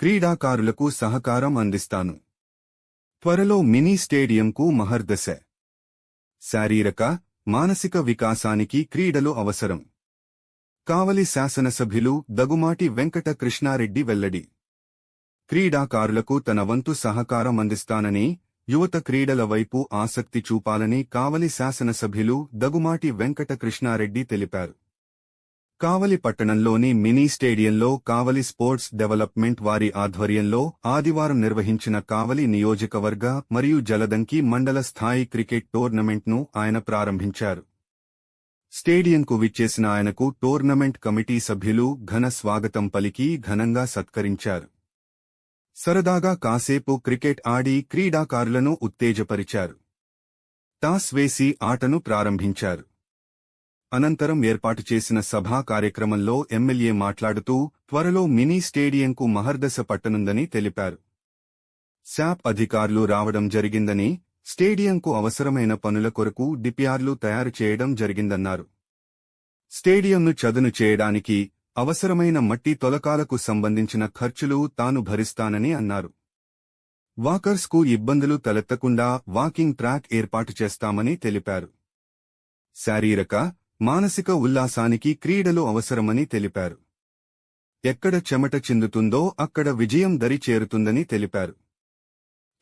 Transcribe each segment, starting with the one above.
క్రీడాకారులకు సహకారం అందిస్తాను. త్వరలో మినీ స్టేడియంకు మహర్దశ శారీరక మానసిక వికాసానికి క్రీడలు అవసరం. కావలి శాసనసభ్యులు దగుమాటి వెంకట కృష్ణారెడ్డి వెల్లడి. క్రీడాకారులకు తన వంతు సహకారం అందిస్తానని యువత క్రీడల వైపు ఆసక్తి చూపాలని కావలి శాసనసభ్యులు దగుమాటి వెంకట కృష్ణారెడ్డి తెలిపారు. కావలి పట్టణంలోని మినీ స్టేడియంలో కావలి స్పోర్ట్స్ డెవలప్మెంట్ వారి ఆధ్వర్యంలో ఆదివారం నిర్వహించిన కావలి నియోజకవర్గ మరియు జలదంకి మండల స్థాయి క్రికెట్ టోర్నమెంట్ను ఆయన ప్రారంభించారు. స్టేడియంకు విచ్చేసిన ఆయనకు టోర్నమెంట్ కమిటీ సభ్యులు ఘన స్వాగతం పలికి ఘనంగా సత్కరించారు. సరదాగా కాసేపు క్రికెట్ ఆడి క్రీడాకారులను ఉత్తేజపరిచారు. టాస్ వేసి ఆటను ప్రారంభించారు. అనంతరం ఏర్పాటు చేసిన సభా కార్యక్రమంలో ఎమ్మెల్యే మాట్లాడుతూ త్వరలో మినీ స్టేడియంకు మహర్దశ పట్టనుందని తెలిపారు. శాప్ అధికారులు రావడం జరిగిందని స్టేడియంకు అవసరమైన పనుల కొరకు డిపిఆర్లు తయారు చేయడం జరిగిందన్నారు. స్టేడియంను చదును చేయడానికి అవసరమైన మట్టి తొలకాలకు సంబంధించిన ఖర్చులు తాను భరిస్తానని అన్నారు. వాకర్స్కు ఇబ్బందులు తలెత్తకుండా వాకింగ్ ట్రాక్ ఏర్పాటు చేస్తామని తెలిపారు. శారీరక మానసిక ఉల్లాసానికి క్రీడలు అవసరమని తెలిపారు. ఎక్కడ చెమట చిందుతుందో అక్కడ విజయం దరి చేరుతుందని తెలిపారు.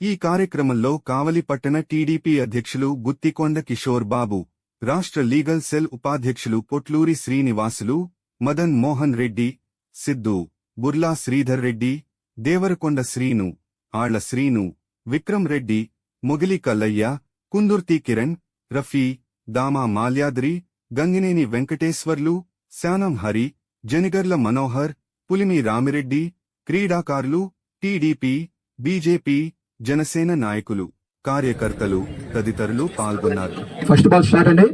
ఈ కార్యక్రమంలో కావలి పట్టణ టీడీపీ అధ్యక్షులు గుత్తికొండ కిషోర్ బాబు రాష్ట్ర లీగల్ సెల్ ఉపాధ్యక్షులు పొట్లూరి శ్రీనివాసులు మదన్ మోహన్ రెడ్డి సిద్ధు బుర్లా శ్రీధర్ రెడ్డి దేవరకొండ శ్రీను ఆళ్ళ శ్రీను విక్రమ్ రెడ్డి మొగిలి కల్లయ్య కుందుర్తి కిరణ్ రఫీ దామా మాల్యాద్రి గంగినేని వెంకటేశ్వర్లు శానం హరి జనిగర్ల మనోహర్ పులిమి రామిరెడ్డి క్రీడాకారులు టీడీపీ బీజేపీ జనసేన నాయకులు కార్యకర్తలు తదితరులు పాల్గొన్నారు. ఫస్ట్ బాల్ స్టార్ట్ అండి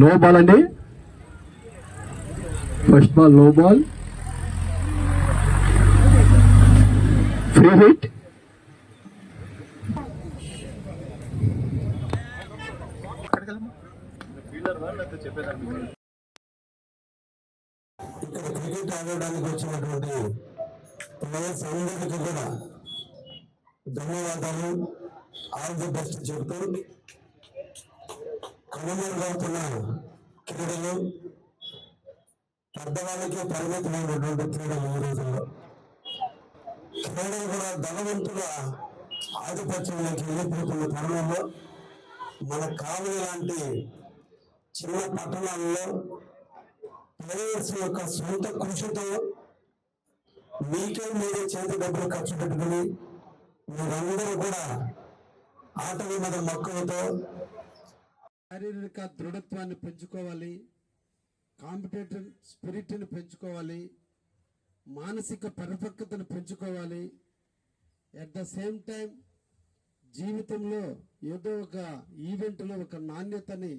నో బాల్ అండి first ball no ball free hit ఇక్కడ క్రికెట్ ఆడడానికి వచ్చినటువంటి ప్లేయర్స్ అందరికీ కూడా ధన్యవాదాలు ఆల్ ది బెస్ట్ చెబుతూ కనుమరుగవుతున్న క్రీడలు పెద్దవాళ్ళకి పరిమితమైనటువంటి క్రీడలు ఈ రోజుల్లో క్రీడలు కూడా ధనవంతుల ఆధిపత్యంలోకి వెళ్ళిపోతున్న తరుణంలో మన కావలి లాంటి చిన్న పట్టణాల్లో ప్లేయర్స్ యొక్క సొంత కృషితో మీకే మీరే చేతి డబ్బులు ఖర్చు పెట్టుకుని మీరందరూ కూడా ఆటల మీద మక్కువతో శారీరక దృఢత్వాన్ని పెంచుకోవాలి కాంపిటేటివ్ స్పిరిట్ని పెంచుకోవాలి మానసిక పరిపక్వతను పెంచుకోవాలి. అట్ ద సేమ్ టైం జీవితంలో ఏదో ఒక ఈవెంట్లో ఒక నాణ్యతని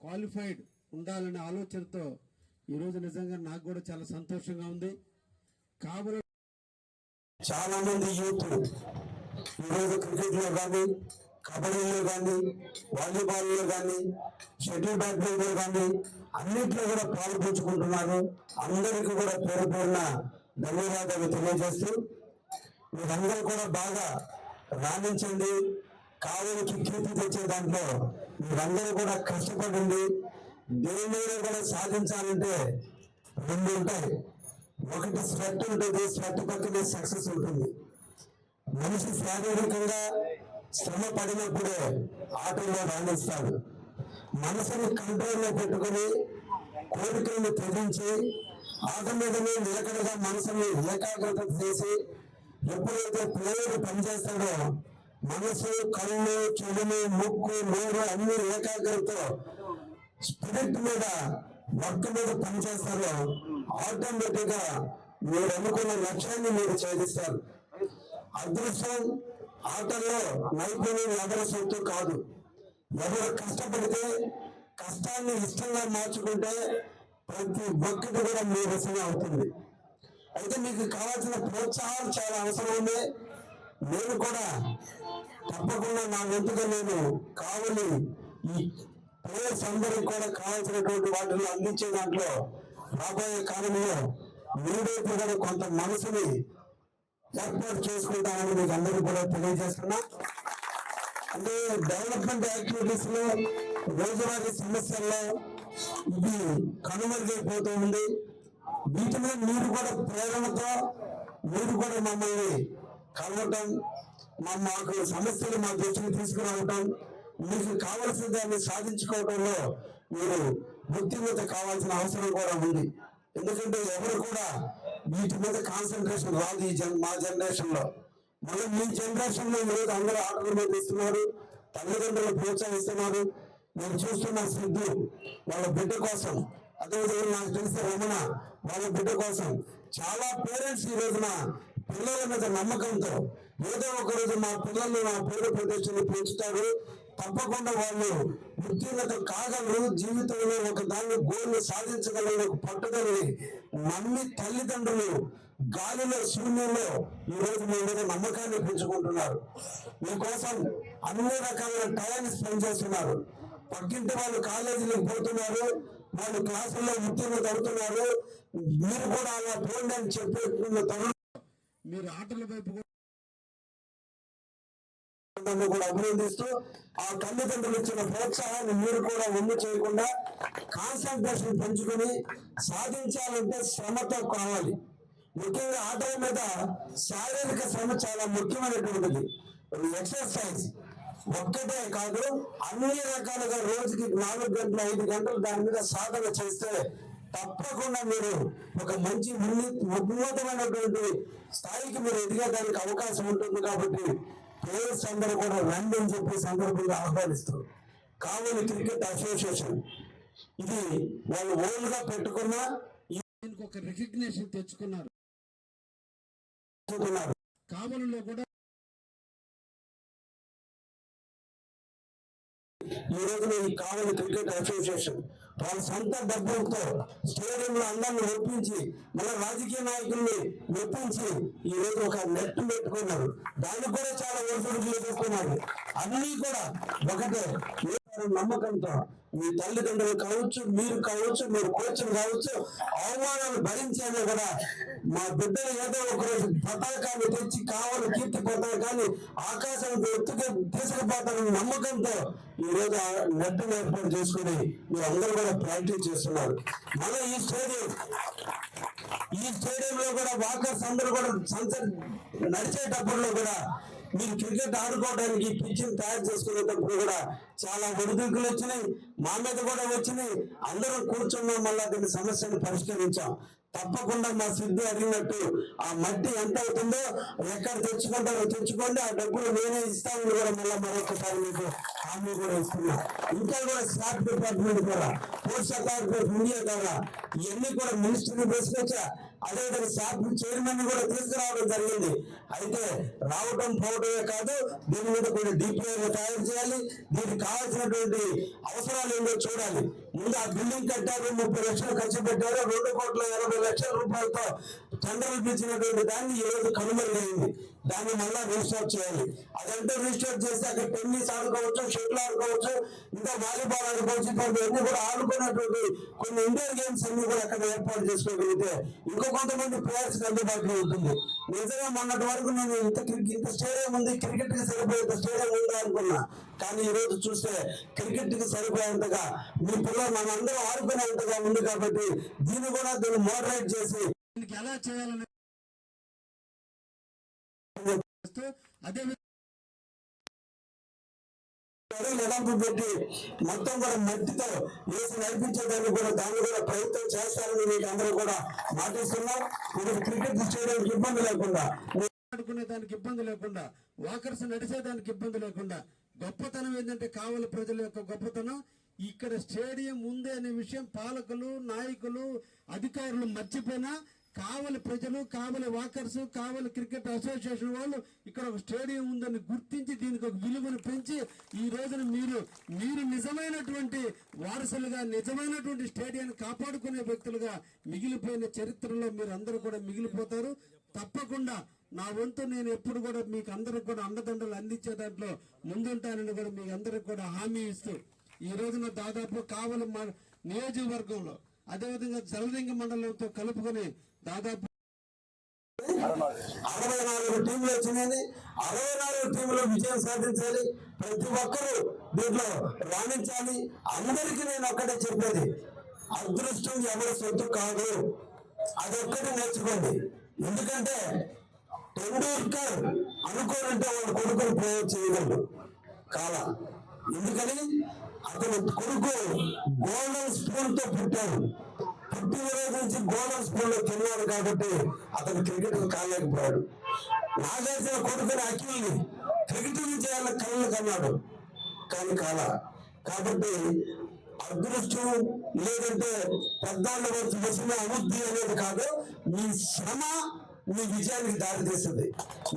క్వాలిఫైడ్ ఉండాలనే ఆలోచనతో ఈరోజు నిజంగా నాకు కూడా చాలా సంతోషంగా ఉంది. కావలి చాలా మంది యూత్ ఈరోజు క్రికెట్లో కానీ కబడ్డీలో కానీ వాలీబాల్లో కానీ షటిల్ బ్యాడ్మింటన్ కానీ అన్నింటిలో కూడా పాల్పంచుకుంటున్నారు అందరికీ కూడా పేరు పేరున ధన్యవాదాలు తెలియజేస్తూ మీరందరూ కూడా బాగా రాణించండి. కావలికి కీర్తి తెచ్చే దాంట్లో మీరందరూ కూడా కష్టపడండి. దేనిలో కూడా సాధించాలంటే రెండు ఉంటాయి. ఒకటి స్వెట్ ఉంటుంది స్వెట్ పక్కనే సక్సెస్ ఉంటుంది. మనిషి శారీరకంగా శ్రమ పడినప్పుడే ఆటల్లో రాణిస్తాడు. మనసుని కంట్రోల్లో పెట్టుకుని కోరికలను త్యజించి ఆట మీదనే నిలకడగా మనసుని ఏకాగ్రత చేసి ఎప్పుడైతే ప్లేయర్ పనిచేస్తాడో మనసు కళ్ళు చెడులు ముక్కు నోరు అన్ని ఏకాగ్రతతో స్పిరిట్ మీద వర్క్ మీద పనిచేస్తారో. ఆటోమేటిక్గా మీరు అనుకున్న లక్ష్యాన్ని మీరు ఛేదిస్తారు. అదృష్టం ఆటల్లో నైపుణ్యం ఎవరి సొత్తు కాదు. ఎవరు కష్టపడితే కష్టాన్ని ఇష్టంగా మార్చుకుంటే ప్రతి ఒక్కటి కూడా మీ వశమే అవుతుంది. అయితే మీకు కావాల్సిన ప్రోత్సాహం చాలా అవసరం ఉంది. నేను కూడా తప్పకుండా నా వంతుగా నేను కావలి. ఈ ప్లేయర్స్ అందరికి కూడా కావాల్సినటువంటి వాటిని అందించే దాంట్లో రాబోయే కాలంలో మీరైతే కూడా కొంత మనసుని ఏర్పాటు చేసుకుంటామని మీకు అందరికీ కూడా తెలియజేస్తున్నా. అంటే డెవలప్మెంట్ యాక్టివిటీస్లో రోజువారీ సమస్యల్లో ఇది కనుమరుగైపోతూ ఉంది. వీటి మీద మీరు కూడా ప్రేరణతో మీరు కూడా మమ్మల్ని కలవటం మా మాకు సమస్యలు మా దృష్టికి తీసుకురావటం మీకు కావలసిన దాన్ని సాధించుకోవటంలో మీరు వృత్తిమత కావాల్సిన అవసరం కూడా ఉంది. ఎందుకంటే ఎవరు కూడా వీటి మీద కాన్సన్ట్రేషన్ రాదు ఈ జన్ మా జనరేషన్లో. మళ్ళీ మీ జనరేషన్లో ఈరోజు అందరూ ఆటల మీద ఇస్తున్నారు తల్లిదండ్రులు ప్రోత్సహిస్తున్నారు. నేను చూస్తున్న సిద్ధు వాళ్ళ బిడ్డ కోసం అదేవిధంగా నాకు తెలిసిన రమణ వాళ్ళ బిడ్డ కోసం చాలా పేరెంట్స్ ఈ రోజున పిల్లల మీద నమ్మకంతో ఏదో ఒక రోజు మా పిల్లలు నా పేరు ప్రతిష్టలు పెంచుతారు. తప్పకుండా వాళ్ళు ఉత్తీర్ణత కాగలరు. జీవితంలో ఒక దాన్ని గోల్ని సాధించగలరు. ఒక పట్టుదలని నమ్మి తల్లిదండ్రులు గాలిలో శూన్యంలో ఈరోజు మీ మీద నమ్మకాన్ని పెంచుకుంటున్నారు. మీకోసం అన్ని రకాల టైం స్పెండ్ చేస్తున్నారు. పక్కింటి వాళ్ళు కాలేజీలకు పోతున్నారు. వాళ్ళు క్లాసుల్లో ఉత్తీర్ణత అవుతున్నారు. మీరు కూడా అలా పోండి అని చెప్పేస్తున్న తరుణం మీరు ఆటల వైపు కూడా అభినందిస్తూ ఆ తల్లిదండ్రులు ఇచ్చిన ప్రోత్సాహాన్ని మీరు కూడా ఒమ్ము చేయకుండా కాన్సన్ట్రేషన్ పెంచుకొని సాధించాలంటే శ్రమతో కావాలి. ముఖ్యంగా ఆటల మీద శారీరక శ్రమ చాలా ముఖ్యమైనటువంటిది. ఎక్సర్సైజ్ ఒక్కటే కాదు అన్ని రకాలుగా రోజుకి నాలుగు గంటలు ఐదు గంటలు దాని మీద సాధన చేస్తే తప్పకుండా మీరు ఒక మంచి ఉన్ని- ఉన్నతమైనటువంటి స్థాయికి మీరు ఎదిగేదానికి అవకాశం ఉంటుంది కాబట్టి ప్లేయర్స్ అందరూ కూడా రండి అని చెప్పి సందర్భంగా ఆహ్వానిస్తారు కావలి క్రికెట్ అసోసియేషన్. ఇది వాళ్ళు ఓన్గా పెట్టుకున్న ఒక రికగ్నేషన్ తెచ్చుకున్నారు. కావలిలో కూడా ఈ రోజున ఈ కావలి క్రికెట్ అసోసియేషన్ వాళ్ళ సొంత డబ్బులతో స్టేడియంలో అందరిని ఒప్పించి మన రాజకీయ నాయకుల్ని ఒప్పించి ఈ రోజు ఒక నెట్ పెట్టుకున్నారు. దానికి కూడా చాలా ఒడిదుడుకులు ఎదుర్కొన్నారు అన్నీ కూడా ఒకటే. నమ్మకంతో మీ తల్లిదండ్రులు కావచ్చు మీరు కావచ్చు మీరు కోచ్లు కావచ్చు అవమానాలు భరించేదే కూడా మా బిడ్డలు ఏదో ఒక రోజు పతాకాన్ని తెచ్చి కావాలి కీర్తి పతాకాన్ని ఆకాశం ఎత్తుకు తీసుకుపోతారని నమ్మకంతో ఈ రోజు ఆ నెట్ ఏర్పాటు చేసుకుని మీరు అందరూ కూడా ప్రాక్టీస్ చేస్తున్నారు. మన ఈ స్టేడియం ఈ స్టేడియంలో కూడా వాకర్స్ అందరూ కూడా సంచ నడిచేటప్పుడు కూడా మీరు క్రికెట్ ఆడుకోవడానికి పిచ్చిని తయారు చేసుకునేటప్పుడు కూడా చాలా ఒడిదుడుకులు వచ్చినాయి మా మీద కూడా వచ్చినాయి. అందరం కూర్చున్నాం మళ్ళా దీని సమస్యను పరిష్కరించాం. తప్పకుండా మా సిద్ధి అడిగినట్టు ఆ మట్టి ఎంత అవుతుందో ఎక్కడ తెచ్చుకుంటారో తెచ్చుకోండి ఆ డబ్బులు నేనే ఇస్తానని కూడా మళ్ళీ మరొకసారి మీకు హామీ కూడా ఇస్తున్నా. ఇంకా కూడా స్టాఫ్ డిపార్ట్మెంట్ కూడా పోస్ట్ అథారిటీ ఆఫ్ ఇండియా ద్వారా ఇవన్నీ కూడా మినిస్టర్ని తీసుకొచ్చా? అదేవిధంగా స్టాఫ్ చైర్మన్ కూడా తీసుకురావడం జరిగింది. అయితే రావటం పోవటమే కాదు దీని మీద కొన్ని డిపిఆర్ తయారు చేయాలి. దీనికి కావాల్సినటువంటి అవసరాలు ఏంటో చూడాలి. ముందు ఆ బిల్డింగ్ కట్టారు ముప్పై లక్షలు ఖర్చు పెట్టారు రెండు కోట్ల ఎనభై లక్షల రూపాయలతో టెండర్లు పిలిచినటువంటి దాన్ని ఈ రోజు కనుమరుగైంది దాన్ని మళ్ళా రిజిస్టర్ చేయాలి. అదంటే రిజిస్టర్ చేస్తే అక్కడ టెన్నిస్ ఆడుకోవచ్చు షటిల్ ఆడుకోవచ్చు ఇంకా వాలీబాల్ ఆడుకోవచ్చు. ఇవన్నీ కూడా ఆడుకున్నటువంటి కొన్ని ఇండోర్ గేమ్స్ అన్ని కూడా అక్కడ ఏర్పాటు చేసుకోగలిగితే ఇంకో కొంతమంది ప్లేయర్స్ అందుబాటులో ఉంటుంది. నిజంగా మొన్నటి వరకు నేను ఇంత ఇంత స్టేడియం ఉంది క్రికెట్కి సరిపోయేంత స్టేడియం ఉందా అనుకున్నా. కానీ ఈ రోజు చూస్తే క్రికెట్కి సరిపోయేంతగా మీ పిల్లలు మనందరం ఆడుకునేంతగా ఉంది కాబట్టి దీన్ని కూడా దీన్ని మోడరేట్ చేసి ఎలా చేయాలని అదే పెట్టి మొత్తం కూడా మట్టితో వేసి నడిపించేదాన్ని కూడా దాన్ని కూడా ప్రయత్నం చేస్తారని మీకు అందరూ కూడా మాటిస్తున్నాం. ఇప్పుడు క్రికెట్ స్టేడియంకి ఇబ్బంది లేకుండా ఆడుకునే దానికి ఇబ్బంది లేకుండా వాకర్స్ నడిచేదానికి ఇబ్బంది లేకుండా గొప్పతనం ఏంటంటే కావలి ప్రజల యొక్క గొప్పతనం. ఇక్కడ స్టేడియం ఉంది అనే విషయం పాలకులు నాయకులు అధికారులు మర్చిపోయినా కావలి ప్రజలు Kavali walkers Kavali cricket association వాళ్ళు ఇక్కడ ఒక స్టేడియం ఉందని గుర్తించి దీనికి ఒక విలువను పెంచి ఈ రోజున మీరు మీరు నిజమైనటువంటి వారసులుగా నిజమైనటువంటి స్టేడియాన్ని కాపాడుకునే వ్యక్తులుగా మిగిలిపోయిన చరిత్రలో మీరు అందరూ కూడా మిగిలిపోతారు. తప్పకుండా నా వంతు నేను ఎప్పుడు కూడా మీకు అందరికి కూడా అండదండలు అందించే దాంట్లో ముందుంటానని కూడా మీ అందరికి కూడా హామీ ఇస్తూ ఈ రోజున దాదాపు కావలి నియోజకవర్గంలో అదేవిధంగా జలదింగ మండలంతో కలుపుకొని దాదాపు అరవై నాలుగు టీంలు వచ్చినాయి. అరవై నాలుగు టీంలు విజయం సాధించాలి. ప్రతి ఒక్కరూ దీంట్లో రాణించాలి. అందరికీ నేను ఒక్కటే చెప్పేది. అదృష్టం ఎవరి సొత్తు కాదు. అది నేర్చుకోండి. ఎందుకంటే టెండూల్కర్ అనుకోనంటే వాళ్ళ కొడుకుని ప్రయోగం చేయగలరు కాలా. ఎందుకని? అతని కొడుకు గోల్డెన్ స్పూన్తో పుట్టాడు. పుట్టిన రోజు నుంచి గోల్డెన్ స్పూన్లో తిన్నాడు కాబట్టి అతను క్రికెట్ కాలేకపోయాడు. నాగార్జున కొడుకుని అఖిల్ని క్రికెట్ చేయాలని కళ్ళు కన్నాడు. కానీ కాల. కాబట్టి అదృష్టం లేదంటే పెద్దాళ్ళు వచ్చి వచ్చిన అభివృద్ధి అనేది కాదు మీ శ్రమ మీ విజయానికి దారి తీస్తుంది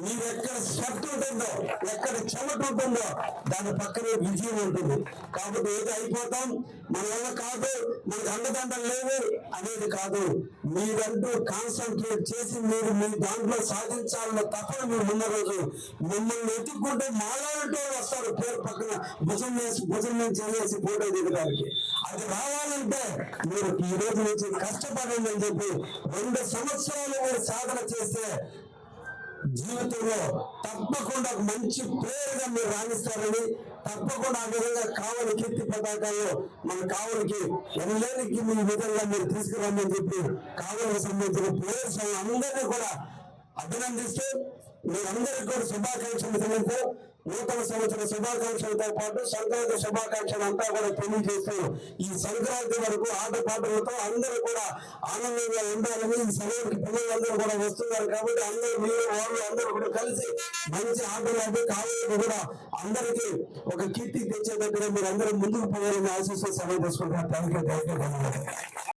మీరు ఎక్కడ స్వెట్ ఉంటుందో ఎక్కడ చెమట ఉంటుందో దాని పక్కనే విజయం ఉంటుంది. కాబట్టి ఏదో అయిపోతాం? మన వల్ల కాదు మనకు అండదండలు లేవు అనేది కాదు. మీరంటూ కాన్సన్ట్రేట్ చేసి మీరు మీ దాంట్లో సాధించాలన్న తప్పన మీరు ఉన్న రోజు మిమ్మల్ని ఎత్తుక్కుంటే మాలాంటి వస్తారు. పేరు పక్కన భుజం వేసి భుజం నుంచి చేసి ఫోటో దిగడానికి. అది రావాలంటే మీరు ఈ రోజు నుంచి కష్టపడండి అని చెప్పి రెండు సంవత్సరాలు మీరు సాధన చేస్తే జీవితంలో తప్పకుండా మంచి పేరుగా మీరు రాణిస్తారని తప్పకుండా ఆ విధంగా కావలి కీర్తి పతాకాలు మన కావలికి ఎనలేనికి మీ విధంగా మీరు తీసుకురమ్మని చెప్పి కావలికి సంబంధించిన ప్లేయర్స్ అందరినీ కూడా అభినందిస్తూ మీరందరికీ కూడా శుభాకాంక్షలు తెలుపుతూ నూతన సంవత్సర శుభాకాంక్షలతో పాటు సంక్రాంతి శుభాకాంక్షలు అంతా కూడా తెలియజేస్తూ ఈ సంక్రాంతి వరకు ఆటపాటలతో అందరూ కూడా ఆనందంగా ఉండాలని ఈ సమయానికి పిల్లలందరూ కూడా వస్తున్నారు కాబట్టి అందరూ మీరు వాళ్ళు అందరూ కూడా కలిసి మంచి ఆటలు ఆడి కావాలని కూడా అందరికీ ఒక కీర్తి తెచ్చేటట్టుగా మీరు అందరూ ముందుకు పోవాలని ఆశిస్తూ సమయం తీసుకుంటారు థ్యాంక్ యూ థ్యాంక్ యూ